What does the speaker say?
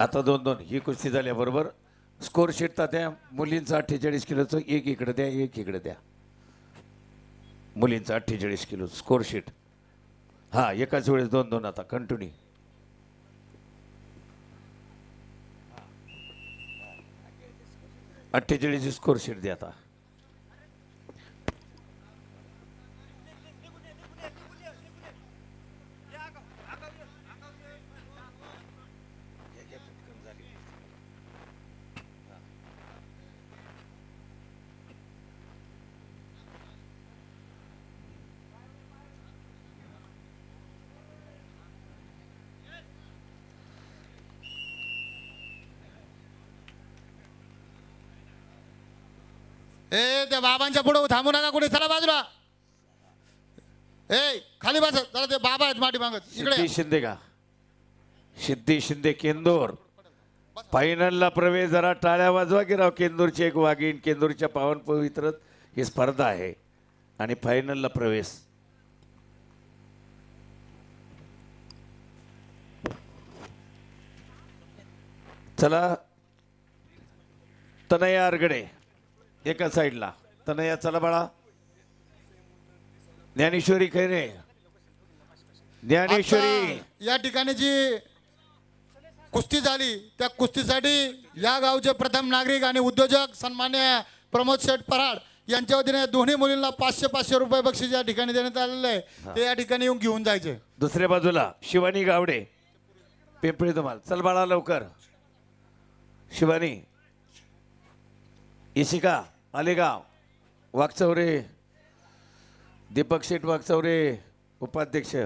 आता दोन दोन ही कुस्ती झाल्याबरोबर स्कोर शीट त्या मुलींचं अठ्ठेचाळीस किलोचं एक इकडं द्या एक इकडं द्या. मुलींचं अठ्ठेचाळीस किलो स्कोर शीट हां एकाच वेळेस दोन दोन आता कंटिन्यू अठ्ठेचाळीस स्कोर शीट द्या आता. ए त्या बाबांच्या पुढे थांबू नका कुठे. चला बाजूला. ए खाली बस. चला ते बाबा आहेत माटी मागत. इकडे सिद्धी शिंदे का? सिद्धी शिंदे केंदूर. फायनलला प्रवेश जरा टाळ्या वाजवा की राव केंदूरची एक वाघीण केंदूरच्या पावन पवित्रत ही स्पर्धा आहे. आणि फायनलला प्रवेश. चला. तनया आरगडे. एका साईडला. तनया चला बाळा. ज्ञानेश्वरी खैरे. ज्ञानेश्वरी. आता या ठिकाणी जी कुस्ती झाली त्या कुस्तीसाठी या गावचे प्रथम नागरिक आणि उद्योजक सन्मान्य प्रमोद शेठ पराड यांच्या वतीने दोन्ही मुलींना पाचशे पाचशे रुपये बक्षीस या ठिकाणी देण्यात आलेलं आहे. ते या ठिकाणी येऊन घेऊन जायचे. दुसऱ्या बाजूला शिवानी गावडे. पिंपळी धुमाल. चल बाळा लवकर. शिवानी. इशिका आलेगाव वाकचौरे. दीपक शेठ वाकचौरे उपाध्यक्ष.